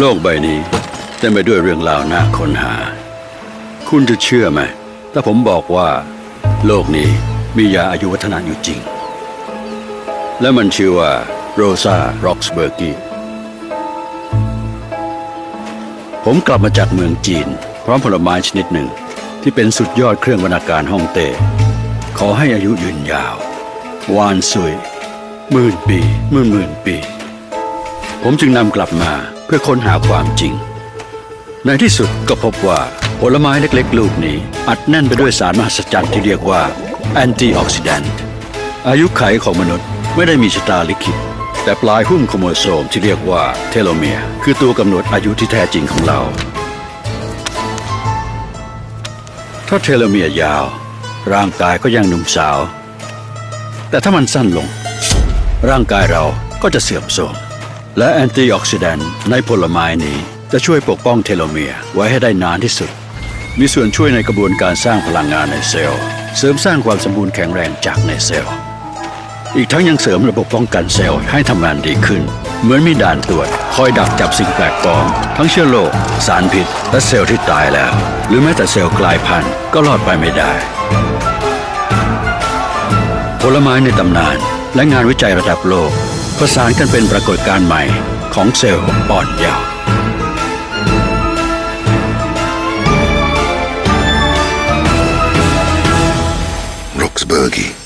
โลกใบนี้เต็มไปด้วยเรื่องราวน่าค้นหา คุณจะเชื่อไหม ถ้าผมบอกว่า โลกนี้มียาอายุวัฒนะอยู่จริง และมันชื่อว่าโรซาร็อกสเบอร์กีผมกลับมาจากเมืองจีน พร้อมผลไม้ชนิดหนึ่ง ที่เป็นสุดยอดเครื่องบรรณการฮ่องเต้ขอให้อายุยืนยาว วานซุยหมื่นปีหมื่นหมื่นปี ผมจึงนำกลับมาเพื่อค้นหาความจริง ในที่สุดก็พบว่าผลไม้เล็กๆ ลูกนี้ อัดแน่นไปด้วยสารมหัศจรรย์ที่เรียกว่าแอนตี้ออกซิแดนต์อายุไขของมนุษย์ไม่ได้มีชะตาลิขิตแต่ปลายหุ้มโครโมโซมที่เรียกว่าเทโลเมียร์คือตัวกำหนดอายุที่แท้จริงของเรา ถ้าเทโลเมียร์ยาว ร่างกายก็ยังหนุ่มสาว แต่ถ้ามันสั้นลง ร่างกายเราก็จะเสื่อมโทรม และแอนตี้ออกซิแดนต์ในผลไม้นี้จะช่วยปกป้องเทโลเมียร์ไว้ให้ได้นานที่สุด มีส่วนช่วยในกระบวนการสร้างพลังงานในเซลล์ เสริมสร้างความสมบูรณ์แข็งแรงจากในเซลล์ อีกทั้งยังเสริมระบบป้องกันเซลล์ให้ทำงานดีขึ้น เหมือนมีด่านตรวจ คอยดักจับสิ่งแปลกปลอม ทั้งเชื้อโรคสารพิษ และเซลล์ที่ตายแล้ว หรือแม้แต่เซลล์กลายพันธุ์ก็รอดไปไม่ได้ ผลไม้ในตำนาน และงานวิจัยระดับโลก ประสานกันเป็นปรากฏการณ์ใหม่ของเซลล์อ่อนเยาว์ Roxburghy.